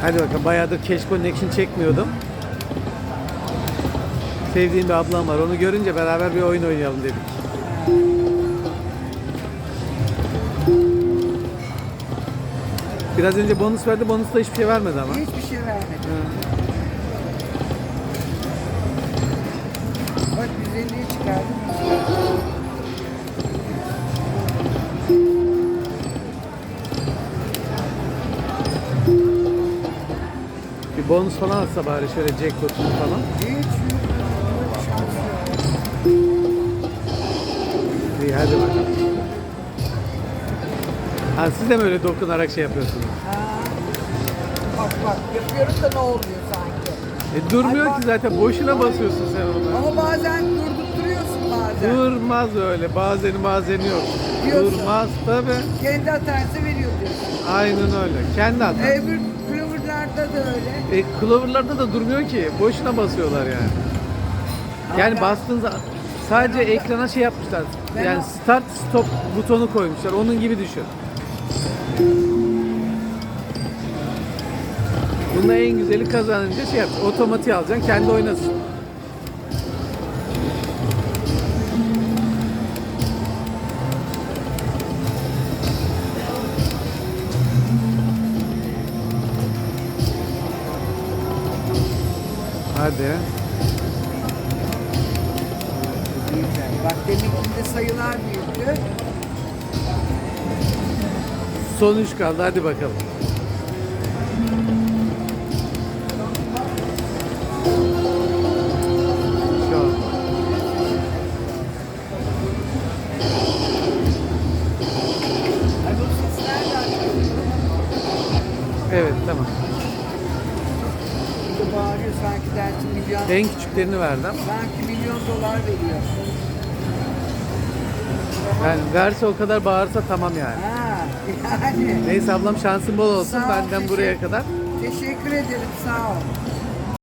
Hadi bakalım bayağıdır Cash Connection çekmiyordum. Sevdiğim bir ablam var. Onu görünce beraber bir oyun oynayalım dedik. Biraz önce bonus verdi. Bonusla hiçbir şey vermedi ama. Hiçbir şey vermedi. Bak 150'yi çıkardım. Bir bonus falan atsa bari şöyle jackpot'unu falan. İyi hadi bakalım. Ha, siz de mi öyle dokunarak şey yapıyorsunuz? Ha. Bak bak yapıyorum da ne oluyor sanki. E, durmuyor Ay, ki zaten. Boşuna basıyorsun sen ona. Ama bazen durdurtuyorsun bazen. Durmaz öyle. Bazeni bazeni yok. Diyorsun. Durmaz tabi. Kendi atarsa veriyor diyorsun. Aynen öyle. Kendi atar. Öbür da öyle. E, Clover'larda da durmuyor ki. Boşuna basıyorlar yani. Yani bastığınızda sadece ekrana şey yapmışlar. Ben Yani start stop butonu koymuşlar. Onun gibi düşün. Bunda en güzeli kazanınca şey yap. Otomatik alacaksın. Kendi oynasın. Hadi. Güzel. Bak deminkinde sayılar büyüktü. Son üç kaldı. Hadi bakalım. Evet tamam. Bir de bağırıyor sanki dersi milyon, En küçüklerini verdim. sanki milyon dolar veriyor. Yani verse o kadar bağırsa tamam yani. Ha yani. Neyse ablam şansın bol olsun Sağ ol, benden buraya teşekkür- kadar. Teşekkür ederim sağ ol.